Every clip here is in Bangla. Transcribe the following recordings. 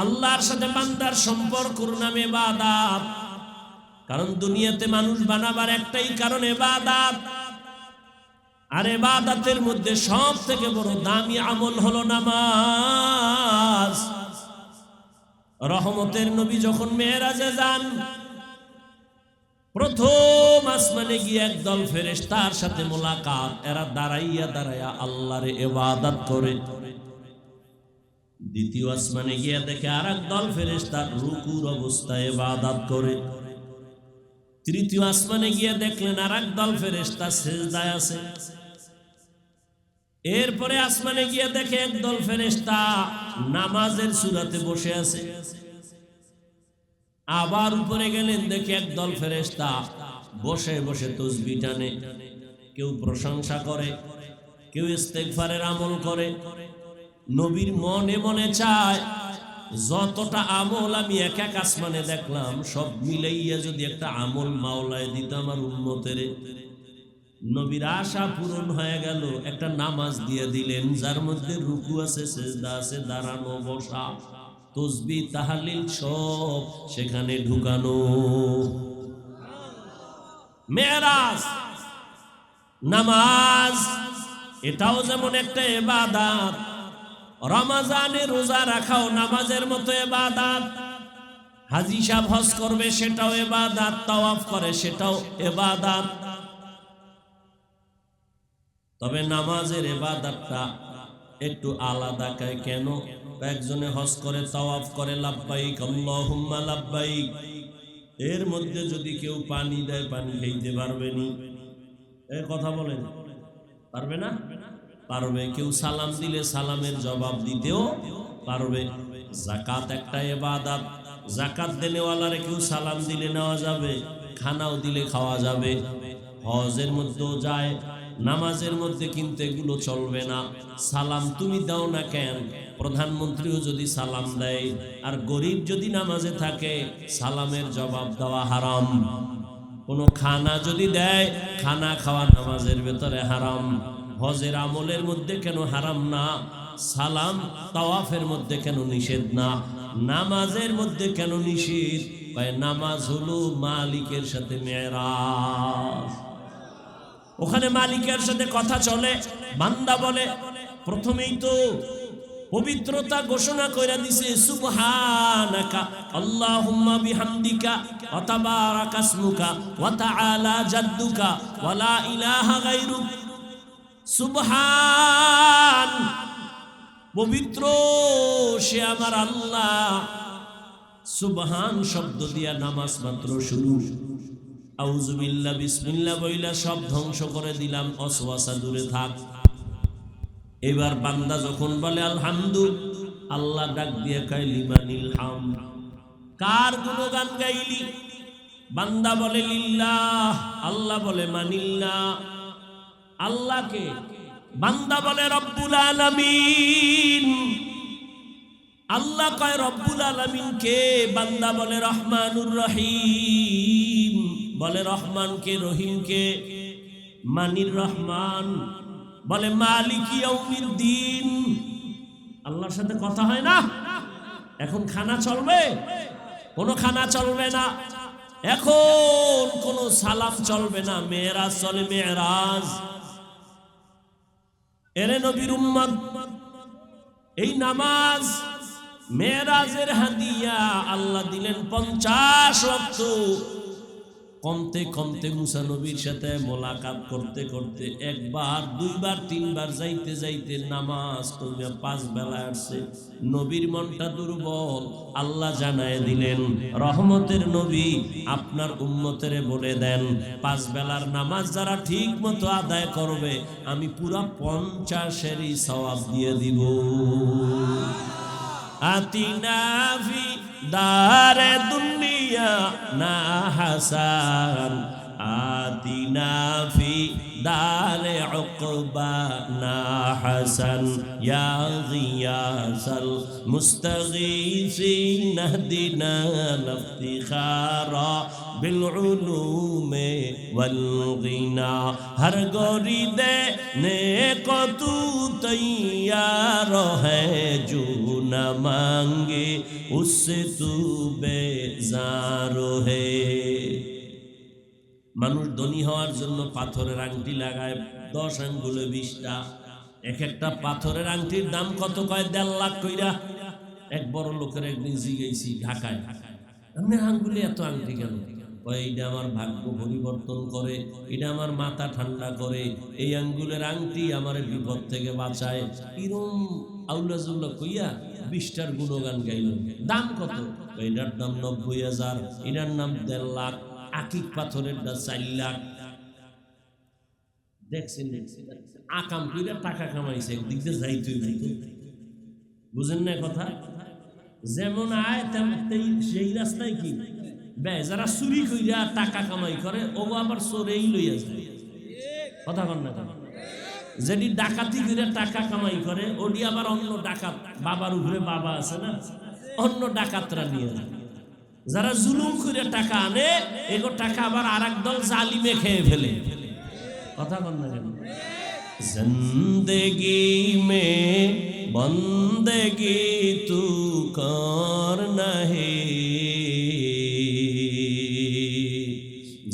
আল্লাহর সাথে বান্দার সম্পর্কর নামে বাদাত কারণ দুনিয়াতে মানুষ বানাবার একটাই কারণ এবাদাত। আর এবাদাতের মধ্যে সব থেকে বড় দামি আমল হলো নামাজ। রহমতের নবী যখন মেয়েরাজে যান, প্রথম আসমানে গিয়ে একদল ফেরেশ তার সাথে মোলাকাত, এরা দাঁড়াইয়া দাঁড়াইয়া আল্লাহরে এবাদত করে। দ্বিতীয় আসমানে গিয়ে দেখে আর দল ফেরেশ তার রুকুর অবস্থায় এবাদত করে। তৃতীয় আসমানে গিয়ে দেখলেন আর দল ফেরেশ তার সেজদায় আছে। এরপরে আসমানে গিয়ে দেখে একদল ফেরেশতা নামাজের সুরাতে বসে আছে। আবার উপরে গেলেন, দেখে একদল ফেরেশতা বসে বসে তসবি টানে। কেউ প্রশংসা করে, কেউ ইস্তেগফারের আমল করে। নবীর মনে মনে চায়, যতটা আমল আমি এক এক আসমানে দেখলাম, সব মিলাইয়া যদি একটা আমল মাওলায় দিত আমার উন্মতের নবীর আশা পূরণ হয়ে গেল, একটা নামাজ দিয়ে দিলেন, যার মধ্যে রুকু আছে, সেজদা আছে, দাঁড়ানো, বসা, তসবি, তাহালিল, সব সেখানে ঢুকানো। মেয়েরাজ নামাজ, এটাও যেমন একটা এবাদাত রমাজানে রোজা রাখাও নামাজের মতো এবাদাত। হাজি সাহেব হজ করবে, সেটাও এবাদাত, তাওয়াফ করে, সেটাও এবাদাত। তবে নামাজের এবাদাতটা একটু আলাদা কেন? একজনে হজ করে, তাওয়াফ করে লাভবাইক আল্লাহুম্মা লাভবাইক এর মধ্যে যদি কেউ পানি দেয়, পানি খাইতে পারবে নি। এ কথা বলেন, পারবে না? পারবে কেউ সালাম দিলে সালামের জবাব দিতেও পারবে। জাকাত একটা এবাদাত জাকাত দেনেওয়ালারে কেউ সালাম দিলে নেওয়া যাবে, খানাও দিলে খাওয়া যাবে। হজের মধ্যেও যায়, নামাজের মধ্যে কিন্তু এগুলো চলবে না। সালাম তুমি দাও না কেন? প্রধানমন্ত্রীও যদি সালাম দেয়, আর গরিব যদি নামাজে থাকে, সালামের জবাব দেওয়া হারাম। কোনো খানা যদি দেয়, খানা খাওয়া নামাজের ভেতরে হারাম। হজের আমলের মধ্যে কেন হারাম না? সালাম তাওয়াফের মধ্যে কেন নিষেধ না? নামাজের মধ্যে কেন নিষেধ? নামাজ হলো মালিকের সাথে মেয়েরাজ। ওখানে মালিকের সাথে কথা চলে, বান্দা বলে, প্রথমেই তো পবিত্রতা ঘোষণা করে দিছে, সুবহানাকা, আল্লাহুম্মা বিহামদিকা, ওয়া তাবারাকা ইসমুকা, ওয়া তাআলা জাদ্দুকা, ওয়া লা ইলাহা গায়রুক। সুবহান, পবিত্র সে আমার আল্লাহ। সুবহান শব্দ দিয়া নামাজ মাত্র শুরু। আউজুবিল্লাহ বিসমিল্লাহ বইলা সব ধ্বংস করে দিলাম অসওয়াসা দূরে থাক। এবার বান্দা যখন বলে আলহামদু আল্লাহ ডাক দিয়ে কয়, লিমানিল হাম। কার কোনো গুণগান গাইলি? বান্দা বলে, লিল্লাহ। আল্লাহ বলে, মানিল্লাহ। আল্লাহকে বান্দা বলে রব্বুল আলামিন। আল্লাহ কয়, রব্বুল আলামিন কে বান্দা বলে রহমানুর রহিম। বলে রহমান কে, রহিম কে? মানির রহমান। বলে, মালিক দিন। আল্লাহর সাথে কথা হয় না? এখন খানা চলবে? কোনো খানা চলবে না। এখন কোনো সালাম চলবে না। মেয়েরাজ চলে, মেয়েরাজ। এরে নবীর উম্মত এই নামাজ মেয়েরাজের হাদিয়া আল্লাহ দিলেন পঞ্চাশ ওয়াক্ত কমতে কমতে মুসা নবীর সাথে মোলাকাত করতে করতে একবার, দুইবার, তিনবার যাইতে যাইতে নামাজ পড়িয়া পাঁচ বেলা আসছে। নবীর মনটা দুর্বল, আল্লাহ জানায় দিলেন, রহমতের নবী আপনার উম্মতেরে বলে দেন, পাঁচ বেলার নামাজ যারা ঠিক মতো আদায় করবে, আমি পুরা পঞ্চাশেরই সওয়াব দিয়ে দিব। আতিনা ফি দারে দুনিয়া না হাসান। آتنا في دار عقبانا حسن يا غياث المستغيثين اهدنا الافتخار بالعلوم والغنى ہر گوری دینے کو تو تیار ہے جو نہ مانگے اس سے تو بیزار ہے মানুষ ধনী হওয়ার জন্য পাথরের আংটি লাগায়, দশ আঙ্গুলে বিশটা। এক একটা পাথরের আংটির দাম কত কয়? দেড় লাখ কইরা এক বড় লোকের একদিন জিগেছি ঢাকায়। আমি আঙ্গুলে এত আংটি কেন? এইটা আমার ভাগ্য পরিবর্তন করে এটা আমার মাথা ঠান্ডা করে, এই আঙ্গুলের আংটি আমার বিপদ থেকে বাঁচায়। কিরম আউলাজুল্লাহ কইয়া বিশটার গুণগান গাইল দাম কত? এটার দাম নব্বই হাজার, এটার নাম দেড় লাখ। আকিক পাথরের দাম চার লাখ দেখছেন আকাম কইরা টাকা কামাইছে একদিক দিয়ে যাইতে বুঝেন না কথা? যেমন আয় তেমন সেই রাস্তায় কি? বে যারা চুরি কইরা টাকা কামাই করে ও আবার চোরেই লইয়া যায়। কথা কন না কেন? যেটি ডাকাতি করে টাকা কামাই করে ওটি আবার অন্য ডাকাত, বাবার উপরে বাবা আছে না? অন্য ডাকাতরা নিয়ে যায়। যারা জুলুম করে টাকা আনে, এগো টাকা আবার আর একদল জালিমে খেয়ে ফেলে। কথা বল না কেন? জিন্দগি মে বন্দগি তু কর নাহি।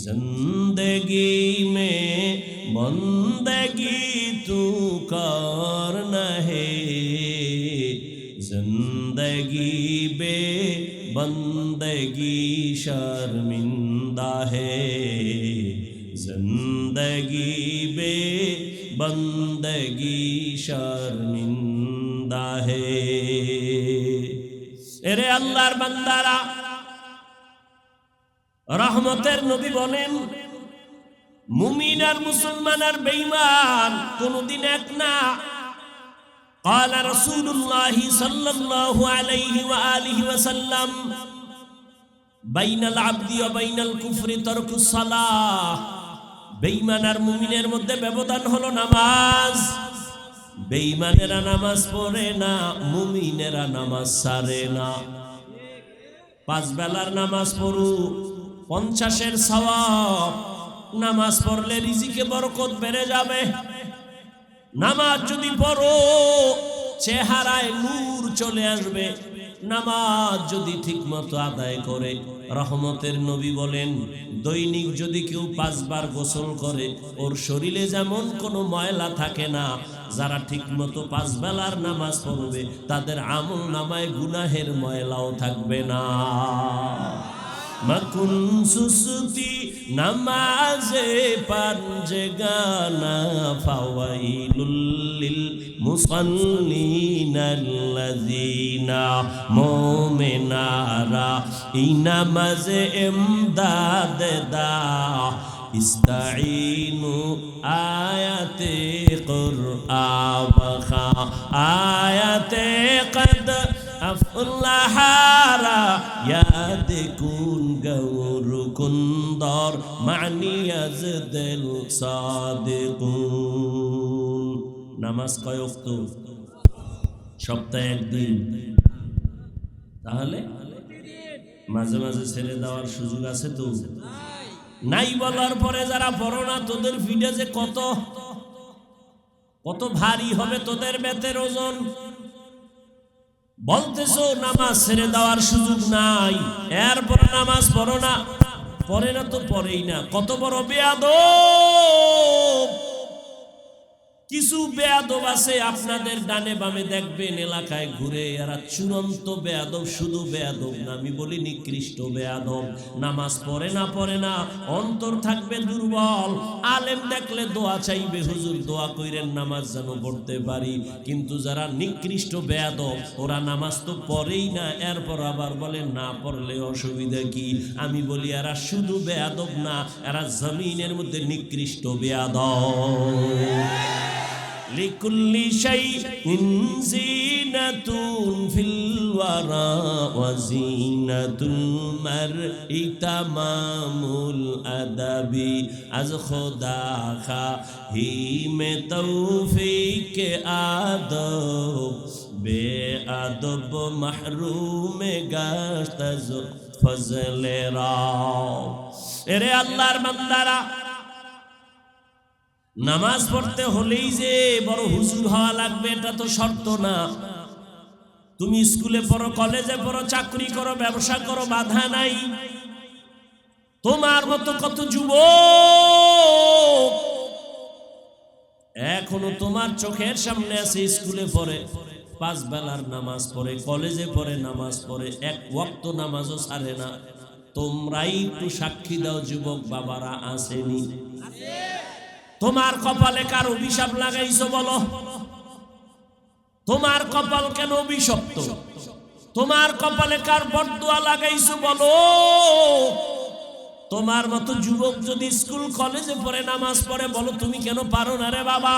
জিন্দগি মে বন্দগি তু কর নাহি। জিন্দগি বে بندگی شرمندہ ہے زندگی بے بندگی شرمندہ ہے ارے اللہ بندارا রহমতের নবী বলেন মুমিন আর মুসলমান আর বেইমান কোনদিন এক না قال رسول الله صلى الله عليه وآله وسلم بين العبد وبين الكفر ترك الصلاة বেঈমান আর মুমিনের মধ্যে ব্যবধান হলো নামাজ বেঈমানেরা নামাজ পড়ে না মুমিনেরা নামাজ সারে না পাঁচ বেলার নামাজ পড়ু পঞ্চাশের সওয়াব নামাজ পড়লে রিজিকে বরকত বেড়ে যাবে নামাজ যদি পড়ো, চেহারায় নূর চলে আসবে। নামাজ যদি ঠিকমতো আদায় করে, রহমতের নবী বলেন, দৈনিক যদি কেউ পাঁচবার গোসল করে, ওর শরীরে যেমন কোনো ময়লা থাকে না, যারা ঠিকমতো পাঁচ বেলার নামাজ পড়বে, তাদের আমল নামায় গুনাহের ময়লাও থাকবে না। মকুন সুসুতি নামাজে পাঞ্জে গানা ফাওয়াইলুল মুসাল্লিনাল্লাযিনা মুমিনারা এই নামাজে ইমদাদ দা ইস্তাইনু আয়াতে কুরআবখা আয়াতে কদ আফলাহারা ইয়াদ কুন গৌর কুন্দর মানি আজদল সাদিকুন। নামাজ কয় ওয়াক্ত সপ্তাহে একদিন। তাহলে? মাঝে মাঝে ছেড়ে দেওয়ার সুযোগ আছে তো? নাই বলার পরে যারা পড়ো না, তোদের ফিডে যে কত? কত ভারী হবে তোদের বেতের ওজন? বলতেছো, নামাজ ছেড়ে দেওয়ার সুযোগ নাই। এরপর নামাজ পড়ো না। পড়ে না তো পড়েই না। কত বড় বেয়াদ কিছু বেয়াদব আছে আপনাদের ডানে বামে দেখবেন এলাকায় ঘুরে, এরা চূড়ান্ত বেয়াদব, শুধু বেয়াদব না, আমি বলি নিকৃষ্ট বেয়াদব। নামাজ পড়ে না পড়ে না, অন্তর থাকবে দুর্বল। আলেম দেখলে দোয়া চাইবে, হুজুর দোয়া কইরেন, নামাজ যেন পড়তে পারি। কিন্তু যারা নিকৃষ্ট বেয়াদব, ওরা নামাজ তো পড়েই না, এরপর আবার বলে, না পড়লে অসুবিধা কি? আমি বলি, এরা শুধু বেয়াদব না, এরা জমিনের মধ্যে নিকৃষ্ট বেয়াদব। لكل شيء زينة في الورى وزينة المرء تمام الأدب از خدا خواهی میں توفیق آدب بے ادب محروم گشت فضل را ارے اللہ بندارا নামাজ পড়তে হলেই যে বড় হুজুর হওয়া লাগবে, এটা তো শর্ত না। তুমি স্কুলে পড়ো, কলেজে পড়ো, চাকরি করো, ব্যবসা করো, বাধা নাই। তোমার মতো কত যুবক এখনও তোমার চোখের সামনে আছে, স্কুলে পড়ে, পাঁচ বেলার নামাজ পড়ে, কলেজে পড়ে নামাজ পড়ে, এক ওয়াক্ত নামাজও ছাড়ে না। তোমরাই একটু সাক্ষী দাও, যুবক বাবারা, আসেনি। তোমার কপালে কার অভিশাপ লাগাইছো বলো? তোমার কপাল কেন অভিশপ্ত? তোমার কপালে কার বরদুয়া লাগাইছো বলো? তোমার মতো যুবক যদি স্কুল, কলেজে পড়ে, নামাজ পড়ে, বলো, তুমি কেন পারো না রে বাবা?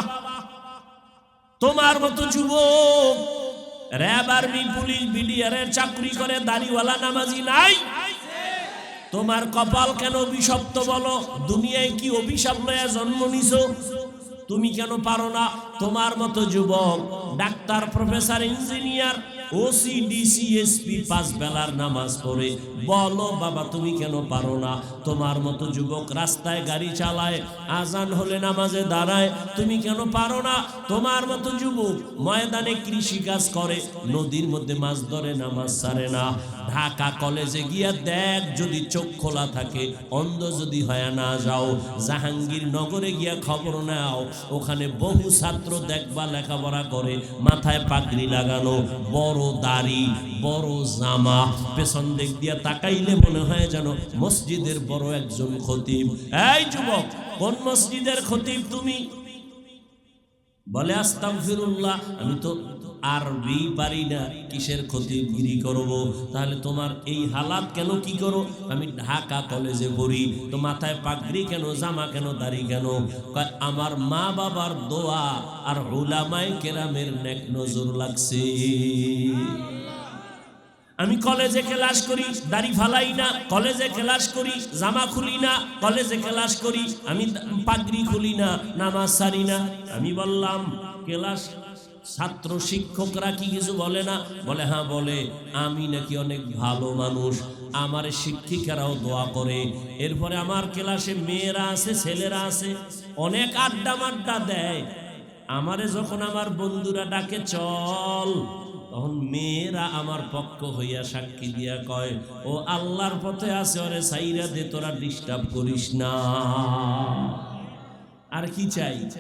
তোমার মতো যুবক, র্যাব, আর্মি, পুলিশ, বিডিআরের চাকরি করে, দাড়িওয়ালা, নামাজি নাই? তোমার কপাল কেন অভিশপ্ত বলো? দুনিয়ায় কি অভিশাপ লয়া জন্ম নিছ? তুমি কেন পারো না? তোমার মতো যুবক, doctor, professor, engineer OC DC SP পাঁচ বেলার নামাজ পড়ে। বলো, বাবা, তুমি কেন পারো না? তোমার মতো যুবক রাস্তায় গাড়ি চালায়, আজান হলে নামাজে দাঁড়ায়, তুমি কেন পারো না? তোমার মতো যুবক ময়দানে কৃষি কাজ করে, নদীর মধ্যে মাছ ধরে, নামাজ ছাড়ে না। ঢাকা কলেজে গিয়া দেখ, যদি চোখ খোলা থাকে, অন্ধ যদি হয় না যাও, জাহাঙ্গীর নগরে গিয়া খবর নাও। ওখানে বহু ছাত্র দেখবা, লেখাপড়া করে, মাথায় পাগড়ি লাগানো। বড় দাড়ি, বড় জামা, পেছন দিক দিয়ে তাকাইলে মনে হয় যেন মসজিদের বড় একজন খতিব। এই যুবক, কোন মসজিদের খতিব তুমি? বলে আস্তাম ফিরুল্লাহ আমি তো আরবি পারি না, কিসের ক্ষতিগিরি করব? তাহলে তোমার এই হালাত কেন, কি করো? আমি ঢাকা কলেজে পড়ি, তো মাথায় পাগড়ি কেন, জামা কেন, দাড়ি কেন? আমার মা বাবার দোয়া আর ওলামাই কেরামের নেক নজর লাগছে। আমি কলেজে ক্লাস করি, দাড়ি ফালাই না, কলেজে ক্লাস করি, জামা খুলি না, কলেজে ক্লাস করি, আমি পাগড়ি খুলি না, নামাজ সারি না। আমি বললাম, ক্লাস ছাত্র শিক্ষকরা কি কিছু বলে না? বলে হ্যাঁ বলে। আমি নাকি অনেক ভালো মানুষ। আমার শিক্ষিকারাও দোয়া করে। এরপরে আমার ক্লাসে মেয়েরা আছে, ছেলেরা আছে। অনেক আড্ডা মাড্ডা দেয়। আমারে যখন আমার বন্ধুরা ডাকে, চল। তখন মেয়েরা আমার পক্ষ হইয়া সাক্ষী দিয়া কয়, ও আল্লাহর পথে আছে, ওরে সাইরা দে, তোরা ডিস্টার্ব করিস না। আর কি চাই?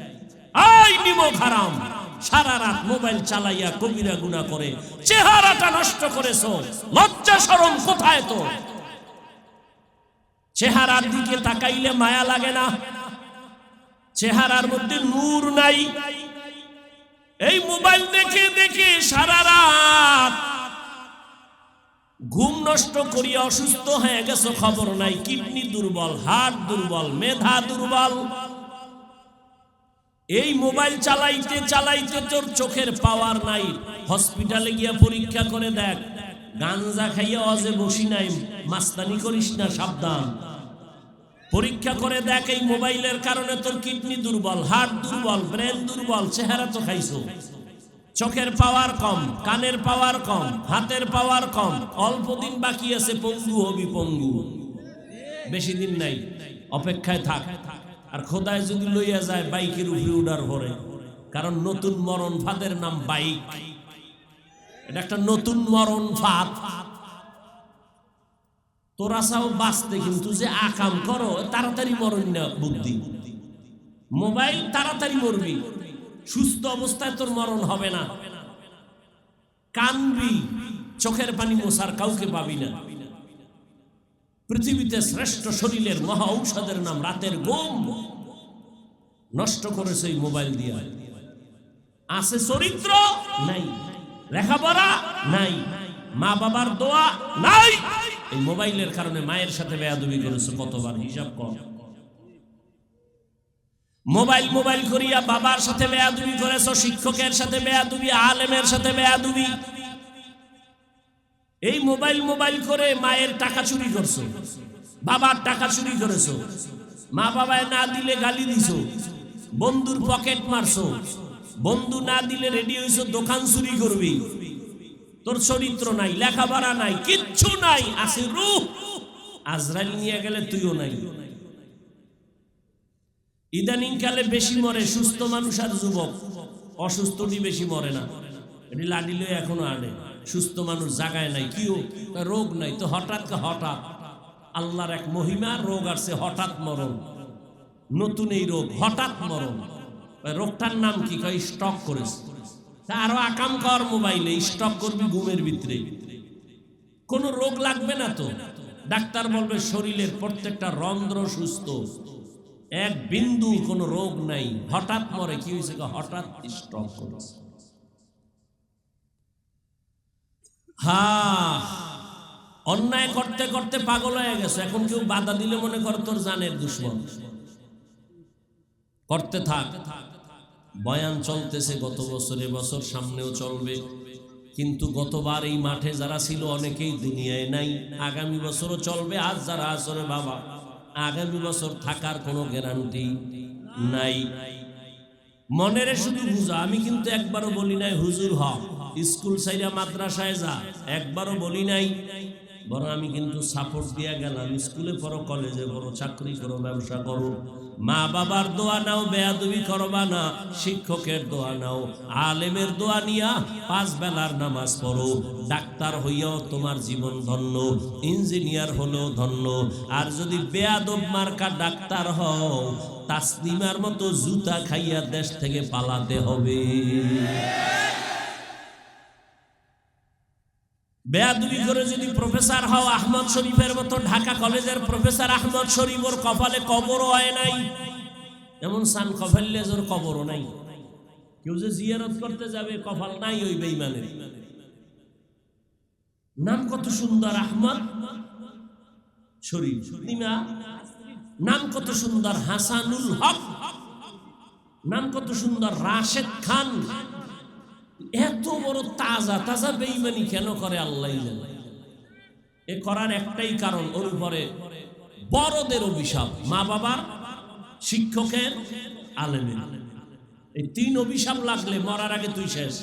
আই নিমক হারাম। সারা রাত মোবাইল চালাইয়া কবিরা গুণা করে, চেহারাটা নষ্ট করেছ, লজ্জা শরম কোথায় তো চেহারার দিকে তাকাইলে মায়া লাগে না। চেহারার মধ্যে নূর নাই। এই মোবাইল দেখে দেখে সারা রাত ঘুম নষ্ট করিয়া অসুস্থ হয়ে গেছো, খবর নাই। কিডনি দুর্বল হার্ট দুর্বল, মেধা দুর্বল। এই মোবাইল চালাইতে চালাইতে তোর চোখের পাওয়ার নাই। হসপিটালে গিয়া পরীক্ষা করে দেখ। গাঞ্জা খাইয়া অজে বসি নাই। মাস্তানি করিস না, সাবধান। পরীক্ষা করে দেখ এই মোবাইলের কারণে তোর কিডনি দুর্বল, হার্ট দুর্বল, ব্রেন দুর্বল, চেহারা তো খাইছো। চোখের পাওয়ার কম, কানের পাওয়ার কম, হাতের পাওয়ার কম। অল্প দিন বাকি আছে পঙ্গু হবি পঙ্গু বেশি দিন নাই। অপেক্ষায় থাক। আর খোদায় যদি লইয়া যায়, বাইকের উপরে উড়ার পরে। কারণ নতুন মরণ ফাদের নাম বাইক। এটা একটা নতুন মরণ ফাঁদ। তোরা চাও বাঁচতে কিন্তু যে আকাম করো, তাড়াতাড়ি মরণ না বুদ্ধি। মোবাইল তাড়াতাড়ি মরবি। সুস্থ অবস্থায় তোর মরণ হবে না। কানবি, চোখের পানি মোসার কাউকে পাবি না। পৃথিবীতে শ্রেষ্ঠ শরীরের মহা ঔষধের নাম রাতের ঘুম। নষ্ট করেছে এই মোবাইল দিয়ে। আছে চরিত্র? নাই। লেখাপড়া? নাই। মা বাবার দোয়া? নাই। এই মোবাইলের কারণে মায়ের সাথে বেয়াদবি করেছে কতবার, হিসাব কর। মোবাইল মোবাইল করিয়া বাবার সাথে বেয়াদুবি করেছ, শিক্ষকের সাথে বেয়াদুবি, আলেমের সাথে বেয়াদুবি। এই মোবাইল মোবাইল করে মায়ের টাকা চুরি করছ। বাবার টাকা চুরি করেছ। মা বাবায় না দিলে গালি দিছো। বন্ধুর পকেট মারছো। বন্ধু না দিলে রেডি হইছো, দোকান চুরি করবি। তোর চরিত্র নাই, লেখাপড়া নাই, কিচ্ছু নাই, আছে রূপ। আজরাইল নিয়ে গেলে তুইও নাই। ইদানিং কালে বেশি মরে সুস্থ মানুষ আর যুবক। অসুস্থটি বেশি মরে না। এটি লাডিলে এখনও আনে। সুস্থ মানুষ জাগায় নাই। কিও রোগ নাই। তো হঠাৎ হঠাৎ আল্লাহর এক মহিমার রোগ আসছে, হঠাৎ মরণ। নতুন এই রোগ, হঠাৎ মরণ। রোগটার নাম কি? কয়, স্টক করেছে তা আরও আকাম কর মোবাইলে, স্টক করবি ঘুমের ভিতরে কোনো রোগ লাগবে না তো? ডাক্তার বলবে, শরীরের প্রত্যেকটা রন্ধ্র সুস্থ। এক বিন্দু কোনো রোগ নাই। হঠাৎ মরে, কি হয়েছে হঠাৎ স্ট্রক করেছে অন্যায় করতে করতে পাগল হয়ে গেছে। এখন কেউ বাধা দিলে মনে কর তোর জানের দুশ্মন। করতে থাক। বয়ান চলতেছে, গত বছরে বছর সামনেও চলবে। কিন্তু গতবার এই মাঠে যারা ছিল, অনেকেই দুনিয়ায় নাই। আগামী বছরও চলবে, আজ যারা আসরে বাবা, আগামী বছর থাকার কোনো গ্যারান্টি নাই। মনেরে শুধু বুঝা আমি কিন্তু একবারও বলি নাই, হুজুর হ স্কুল সাইরা মাদ্রাসায় যা, একবারও বলি নাই। বরং আমি কিন্তু সাপোর্ট দিয়া গেলাম, স্কুলে পড়ো কলেজে পড়ো, চাকরি করো, ব্যবসা করো। মা বাবার দোয়া নাও, বেয়াদবি করবা না, শিক্ষকের দোয়া নাও, আলেমের দোয়া নিয়া পাঁচ বেলার নামাজ পড়ো। ডাক্তার হইয়াও তোমার জীবন ধন্য, ইঞ্জিনিয়ার হলেও ধন্য। আর যদি বেয়াদব মার্কা ডাক্তার হও, তাসনিমার মতো জুতা খাইয়া দেশ থেকে পালাতে হবে। বেয়াদুবি করে যদি প্রফেসর হও, আহমদ শরীফের মতো ঢাকা কলেজের প্রফেসর আহমদ শরীফ ওর কপালে কবরও হয় নাই। এমন সান কফাল্লেজোর কবরও নাই। কেউ যে জিয়ারত করতে যাবে, কপাল নাই ওই বেইমানের নাম কত সুন্দর, আহমদ শরীফ। নিমা নাম কত সুন্দর, হাসানুল হক। নাম কত সুন্দর, রাশেদ খান। এত বড় তাজা তাজা বেইমানি কেন করে আল্লাহ এ করার একটাই কারণ ওর উপরে বড়দের অভিশাপ। মা বাবার, শিক্ষকের, আলেমের। এই তিন অভিশাপ লাগলে মরার আগে তুই শেষ।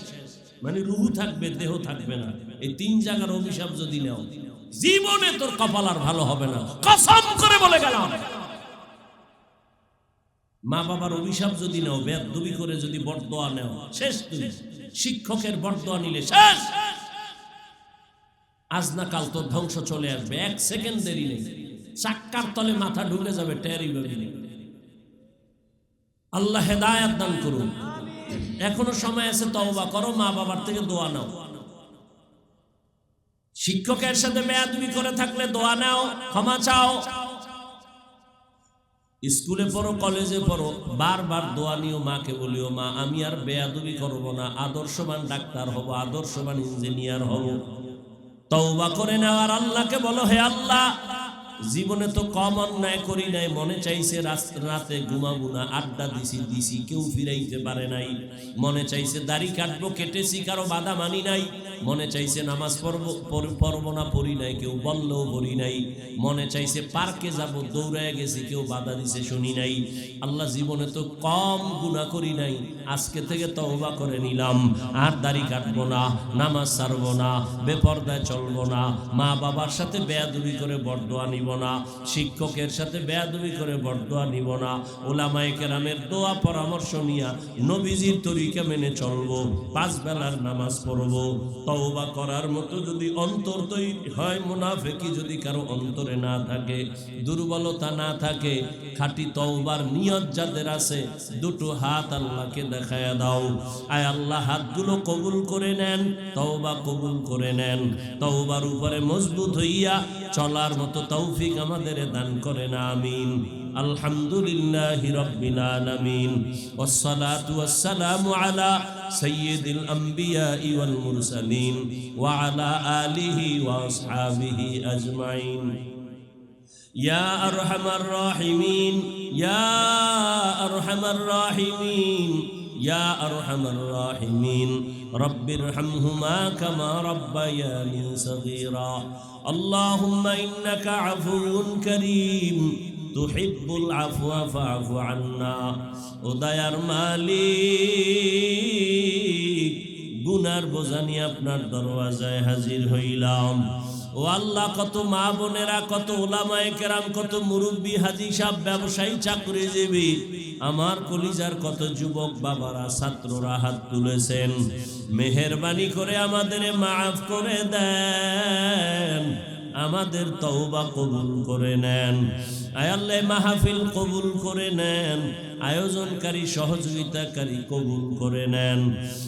মানে রুহু থাকবে, দেহ থাকবে না। এই তিন জায়গার অভিশাপ যদি নেও, জীবনে তোর কপাল আর ভালো হবে না। কসম করে বলে গেলাম। মা বাবার অভিশাপ যদি নাও বেদবি করে যদি বরদোয়া নেও, শেষ তুমি শিক্ষকের বরদোয়া নিলে শেষ। আজ না কাল তোর ধ্বংস চলে আসবে, এক সেকেন্ড দেরি নেই। চাক্কার তলে মাথা ঢুকে যাবে টেরি ভাবি আল্লাহ হেদায়াত দান করুন। এখনও সময় আছে, তওবা করো, মা বাবার থেকে দোয়া নাও। শিক্ষকের সাথে বেয়াদবি করে থাকলে দোয়া নাও, ক্ষমা চাও। স্কুলে পড়ো, কলেজে পড়ো, বারবার দোয়া নিও, মাকে বলিও, মা, আমি আর বেয়াদবি করব না, আদর্শবান ডাক্তার হব, আদর্শবান ইঞ্জিনিয়ার হব। তওবা করে নেওয়ার আল্লাহকে বলো, হে আল্লাহ জীবনে তো কম অন্যায় করি নাই, মনে চাইছে রাতে ঘুমাবো না, আড্ডা দিছি দিছি, কেউ ফিরাইতে পারে নাই। মনে চাইছে দাড়ি কাটবো, কেটেছি, কারও বাধা মানি নাই। মনে চাইছে নামাজ পড়ব, পড়- পড়ব না, পড়ি নাই, কেউ বললেও পড়ি নাই। মনে চাইছে পার্কে যাব, দৌড়ায় গেছি, কেউ বাধা দিছে, শুনি নাই। আল্লাহ জীবনে তো কম গুণা করি নাই। আজকে থেকে তওবা করে নিলাম। আর দাড়ি কাটবো না, নামাজ ছাড়বো না, বেপর্দায় চলবো না মা বাবার সাথে বেয়াদবি করে বরদোয়া নিব না, শিক্ষকের সাথে বেয়াদবি করে বরদোয়া নিব না, ওলামায়ে কেরামের দোয়া পরামর্শ নিয়া নবীজির তরিকা মেনে চলবো, পাঁচ বেলার নামাজ পড়ব। তওবা করার মতো যদি অন্তর তৈরি হয়, মুনাফেকি যদি কারও অন্তরে না থাকে, দুর্বলতা না থাকে, খাঁটি তওবার নিয়ত যাদের আছে, দুটো হাত আল্লাহকে দেখায় দাও আয় আল্লাহ হাতগুলো কবুল করে নেন তওবা কবুল করে নেন তওবার উপরে মজবুত হইয়া চলার মতো তৌফিক আমাদের দান করেন আমিন আলহামদুলিল্লাহি রাব্বিল আলামিন والصلاه والسلام على سيد الانبياء والمرسلين وعلى اله واصحابه اجمعين يا ارحم الراحمين يا ارحم الراحمين ইয়া আরহামার রাহিমিন, রব্বির হামহুমা কামা রব্বায়ানি সগীরা। আল্লাহুম্মা ইন্নাকা আফুউন করিম, তুহিব্বুল আফওয়া ফাফু আন্না। ও দয়ার মালিক, গুনার বোঝা নিয়ে আপনার দরওয়াজায় হাজির হইলাম। ও আল্লাহ, কত মা বোনেরা, কত ওলামায়ে কেরাম, কত মুরব্বী, হাজি সাহেব, ব্যবসায়ী, চাকরিজীবী। আমার কলিজার কত যুবক বাবারা, ছাত্ররা হাত তুলেছেন। মেহেরবানি করে আমাদের মাফ করে দেন। আমাদের তওবা কবুল করে নেন। আয়াল্লাহ মাহফিল কবুল করে নেন। আয়োজনকারী সহযোগিতাকারী কবুল করে নেন।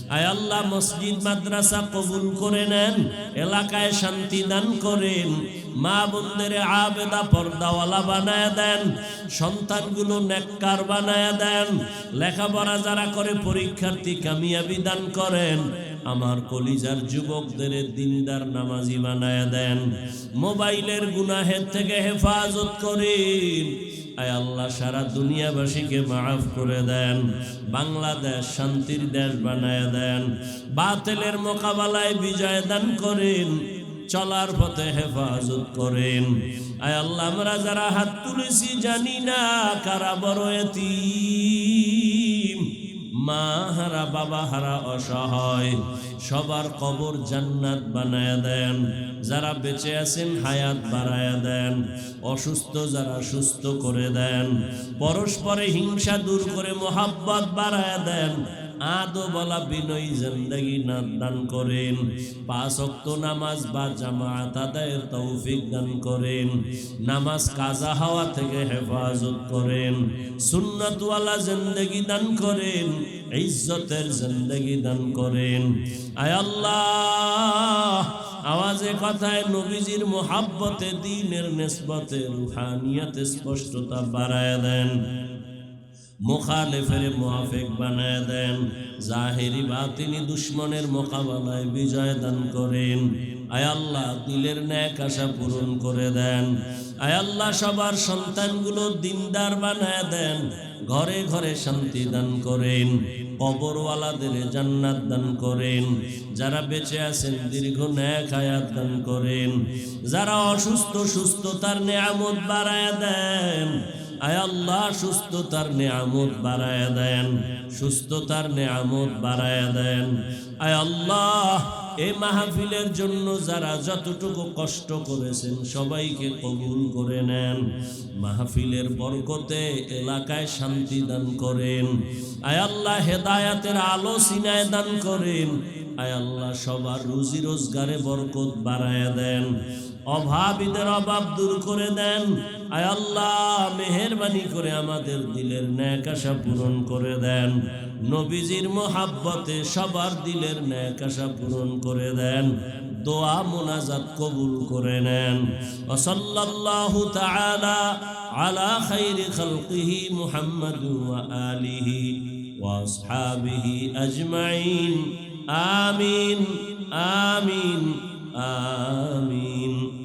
আয়াল্লাহ মসজিদ, মাদ্রাসা কবুল করে নেন। এলাকায় শান্তি দান করেন। মা বোনদের আবেদা পর্দাওয়ালা বানায় দেন। সন্তানগুলো নেককার বানায় দেন। লেখাপড়া যারা করে, পরীক্ষার্থী কামিয়াবি দান করেন। আমার কলিজার যুবকদের দিনদার নামাজি বানায় দেন। মোবাইলের গুনাহের থেকে হেফাজত করেন। আয় আল্লাহ, সারা দুনিয়াবাসীকে মাফ করে দেন, বাংলাদেশ শান্তির দেশ বানায় দেন, বাতিলের মোকাবেলায় বিজয় দান করেন, চলার পথে হেফাজত করেন। আয় আল্লাহ, আমরা যারা হাত তুলেছি জানি না কারা বড় এতিম। মা হারা, বাবা হারা অসহায়। সবার কবর জান্নাত বানায় দেন। যারা বেঁচে আছেন, হায়াত বাড়ায় দেন। অসুস্থ যারা সুস্থ করে দেন। পরস্পরে হিংসা দূর করে মোহাব্বত বাড়ায় দেন। আদো বলা বিনয়ী জিন্দগি দান করেন। পাঁচ অক্ত নামাজ বা জামাত আদায়ের তৌফিক দান করেন। নামাজ কাজা হওয়া থেকে হেফাজত করেন। সুন্নতওয়ালা জিন্দগি দান করেন। ইজ্জতের জিন্দগি দান করেন। আয় আল্লাহ, আওয়াজে কথায় নবীজির মোহাব্বতে, দিনের নেসবতে, রুহানিয়াতে স্পষ্টতা বাড়ায় দেন। মোখালেফের মুহাফেক বানায় দেন। জাহেরি বাতিনি দুশ্মনের মোকাবেলায় বিজয় দান করেন। আয় আল্লাহ, দিলের ন্যাক আশা পূরণ করে দেন। আয় আল্লাহ, সবার সন্তানগুলো দিনদার বানায় দেন। ঘরে ঘরে শান্তি দান করেন। কবরওয়ালাদের জান্নাত দান করেন। যারা বেঁচে আছেন, দীর্ঘ ন্যাক হায়াত দান করেন। যারা অসুস্থ, সুস্থতার নেয়ামত বাড়ায় দেন। আয় আল্লাহ, সুস্থতার নেয়ামত বাড়ায় দেন। সুস্থতার নেয়ামত বাড়ায় দেন। আয় আল্লাহ এই মাহফিলের জন্য যারা যতটুকু কষ্ট করেছেন সবাইকে কবুল করে নেন। মাহফিলের বরকতে এলাকায় শান্তি দান করেন। আয় আল্লাহ, হেদায়াতের আলো সিনায় দান করেন। আয় আল্লাহ, সবার রুজি রোজগারে বরকত বাড়ায় দেন। অভাবীদের অভাব দূর করে দেন। আয় আল্লাহ, মেহরবানি করে আমাদের দিলের ন্যাক পূরণ করে দেন। নবীজির মোহাব্বতে সবার দিলের ন্যাক পূরণ করে দেন। দোয়া, মোনাজাত কবুল করে নেন। ওসল্লাল্লাহু তাআলা আলা খাইরি খালকিহি মুহাম্মদ আলিহি ওয়া আজমাইন। আমিন আমিন আমিন।